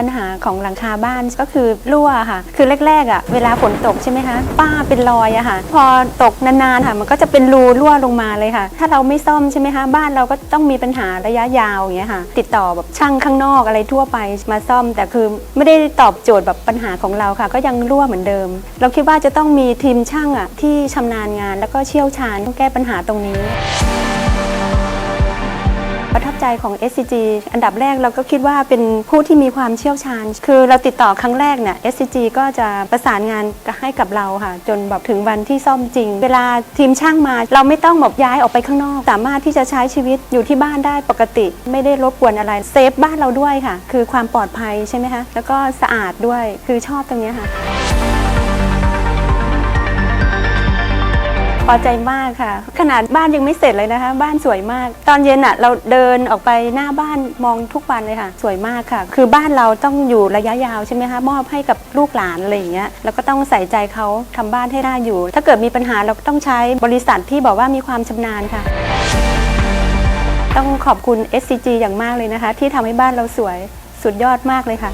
ปัญหาของหลังคาบ้านก็คือรั่วค่ะ คือแรกๆอะเวลาฝนตกใช่ไหมคะป้าเป็นรอยอะค่ะ พอตกนานๆค่ะมันก็จะเป็นรูรั่วลงมาเลยค่ะ ถ้าเราไม่ซ่อมใช่ไหมคะบ้านเราก็ต้องมีปัญหาระยะยาวอย่างเงี้ยค่ะ ติดต่อแบบช่างข้างนอกอะไรทั่วไปมาซ่อม แต่คือไม่ได้ตอบโจทย์แบบปัญหาของเราค่ะ ก็ยังรั่วเหมือนเดิม เราคิดว่าจะต้องมีทีมช่างอะที่ชำนาญงาน แล้วก็เชี่ยวชาญต้องแก้ปัญหาตรงนี้ ประทับใจของ SCG อันดับแรกเราก็คิดว่าเป็นผู้ที่มีความเชี่ยวชาญ คือเราติดต่อครั้งแรกเนี่ย SCG ก็จะประสานงานให้กับเราค่ะ จนแบบถึงวันที่ซ่อมจริง เวลาทีมช่างมา เราไม่ต้องแบบย้ายออกไปข้างนอก สามารถที่จะใช้ชีวิตอยู่ที่บ้านได้ปกติ ไม่ได้รบกวนอะไรเซฟบ้านเราด้วยค่ะ คือความปลอดภัยใช่ไหมคะแล้วก็สะอาดด้วยคือชอบตรงเนี้ยค่ะ พอใจมากค่ะ ขนาดบ้านยังไม่เสร็จเลยนะคะ บ้านสวยมาก ตอนเย็นอะเราเดินออกไปหน้าบ้านมองทุกวันเลยค่ะ สวยมากค่ะ คือบ้านเราต้องอยู่ระยะยาวใช่ไหมคะมอบให้กับลูกหลานอะไรอย่างเงี้ยแล้วก็ต้องใส่ใจเขาทำบ้านให้น่าอยู่ ถ้าเกิดมีปัญหาเราต้องใช้บริษัทที่บอกว่ามีความชำนาญค่ะต้องขอบคุณ SCG อย่างมากเลยนะคะ ที่ทำให้บ้านเราสวยสุดยอดมากเลยค่ะ